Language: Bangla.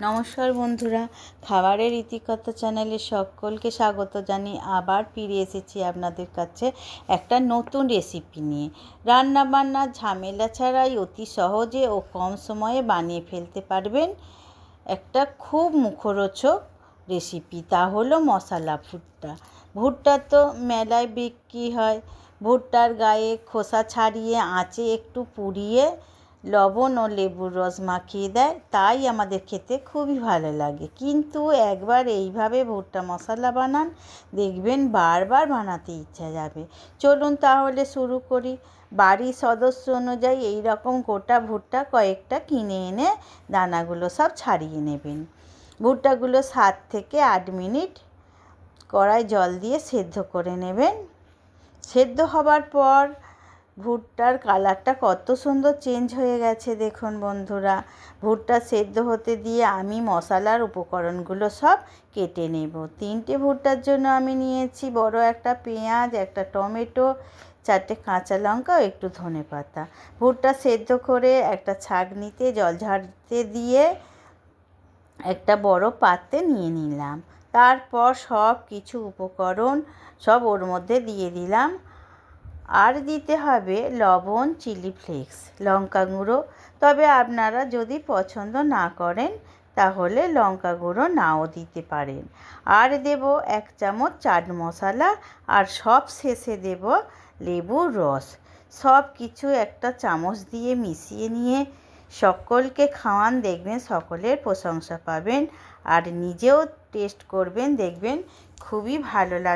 নমস্কার বন্ধুরা, খাবারের ইতিকথা চ্যানেলে সকলকে স্বাগত জানিয়ে আবার ফিরে এসেছি আপনাদের কাছে একটা নতুন রেসিপি নিয়ে। রান্না বান্নার ঝামেলা ছাড়াই অতি সহজে ও কম সময়ে বানিয়ে ফেলতে পারবেন একটা খুব মুখরোচক রেসিপি তা হলো মশলা ভুট্টা। ভুট্টা তো মেলায় বিক্রি হয়। ভুট্টার গায়ে খোসা ছাড়িয়ে আঁচে একটু পুড়িয়ে লবণ ও লেবুর রস মাখিয়ে দেয়। তাই আমাদের খেতে খুবই ভালো লাগে। কিন্তু একবার এইভাবে ভুট্টা মশলা বানান, দেখবেন বারবার বানাতে ইচ্ছা যাবে। চলুন তাহলে শুরু করি। বাড়ির সদস্য অনুযায়ী এই রকম গোটা ভুট্টা কয়েকটা কিনে এনে দানাগুলো সব ছাড়িয়ে নেবেন। ভুট্টাগুলো সাত থেকে আট মিনিট কড়াই জল দিয়ে সেদ্ধ করে নেবেন। সেদ্ধ হবার পর ভুট্টার কালারটা কত সুন্দর চেঞ্জ হয়ে গেছে দেখুন বন্ধুরা। ভুট্টা সেদ্ধ হতে দিয়ে আমি মশলার উপকরণগুলো সব কেটে নেব। তিনটে ভুট্টার জন্য আমি নিয়েছি বড় একটা পেঁয়াজ, একটা টমেটো, চারটে কাঁচা লঙ্কা ও একটু ধনে পাতা। ভুট্টা সেদ্ধ করে একটা ছাঁকনিতে জল ঝাড়তে দিয়ে একটা বড় পাত্রে নিয়ে নিলাম। তারপর সব কিছু উপকরণ সব ওর মধ্যে দিয়ে দিলাম। আর দিতে হবে লবণ, চিলি ফ্লেক্স, লঙ্কা গুঁড়ো। তবে আপনারা যদি পছন্দ না করেন, তাহলে লঙ্কা গুঁড়ো নাও দিতে পারেন। আর দেব এক চামচ চাট মশলা, আর সব শেষে দেব লেবুর রস। সব কিছু একটা চামচ দিয়ে মিশিয়ে নিয়ে সকলকে খাওয়ান, দেখবেন সকলের প্রশংসা পাবেন। আর নিজেও টেস্ট করবেন, দেখবেন খুবই ভালো লাগে